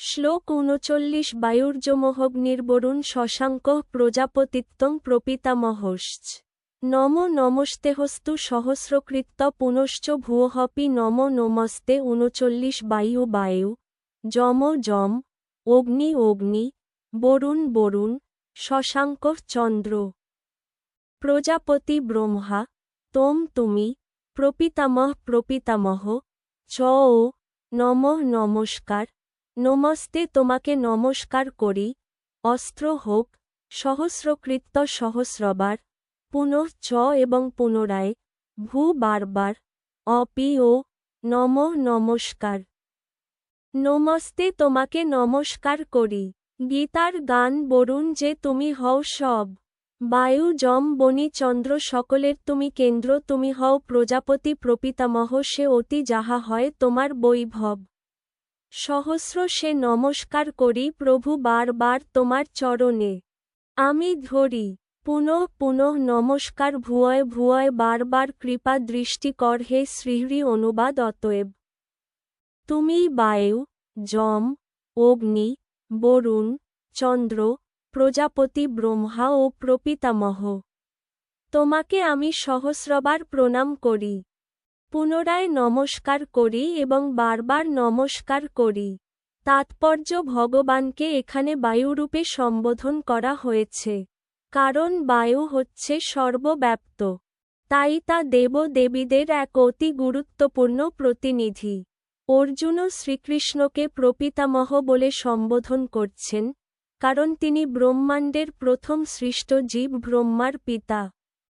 শ্লোক উনচল্লিশ বায়ুর্যমহগ্নির্বরুণ শশাঙ্ক প্রজাপতিত্বং প্রপিতামহশ্চ নম নমস্তেহস্তু সহস্রকৃত্ত পুনশ্চ ভুয়হপি নম নমস্তে উনচল্লিশ বায়ু বায়ু। যম যম। অগ্নি অগ্নি। বরুণ বরুণ। শশাঙ্ক চন্দ্র। প্রজাপতি ব্রহ্মা। তোম তুমি। প্রপিতামহ প্রপিতামহ। চ নমঃ নমস্কার। নমস্তে তোমাকে নমস্কার করি। অস্ত্র হোক, সহস্রকৃত্য সহস্রবার, পুনঃ চ এবং পুনরায়, ভূ বারবার অপি ও, নম নমস্কার। নমস্তে তোমাকে নমস্কার করি। গীতার গান বরুণ যে তুমি হও সব। বায়ু যম বনি চন্দ্র সকলের তুমি কেন্দ্র তুমি হও প্রজাপতি প্রপিতামহ সে অতি যাহা হয় তোমার বৈভব। সহস্র সে নমস্কার করি, প্রভু বারবার তোমার চরণে। আমি ধরি, পুনঃ পুনঃ নমস্কার ভুয়য় ভুয়য় বারবার কৃপা দৃষ্টি কর হে শ্রীহরি অনুবাদ অতএব। তুমি বায়ু যম অগ্নি, বরুণ, চন্দ্র, প্রজাপতি, ব্রহ্মা ও প্রপিতামহ। তোমাকে আমি সহস্রবার প্রণাম করি। পুনরায় নমস্কার করি এবং বারবার নমস্কার করি। তাৎপর্য ভগবানকে এখানে বায়ুরূপে সম্বোধন করা হয়েছে। কারণ বায়ু হচ্ছে সর্বব্যাপ্ত। তাই তা দেব দেবীদের এক অতি গুরুত্বপূর্ণ প্রতিনিধি। অর্জুনও শ্রীকৃষ্ণকে প্রপিতামহ বলে সম্বোধন করছেন, কারণ তিনি ব্রহ্মাণ্ডের প্রথম সৃষ্ট জীব ব্রহ্মার পিতা।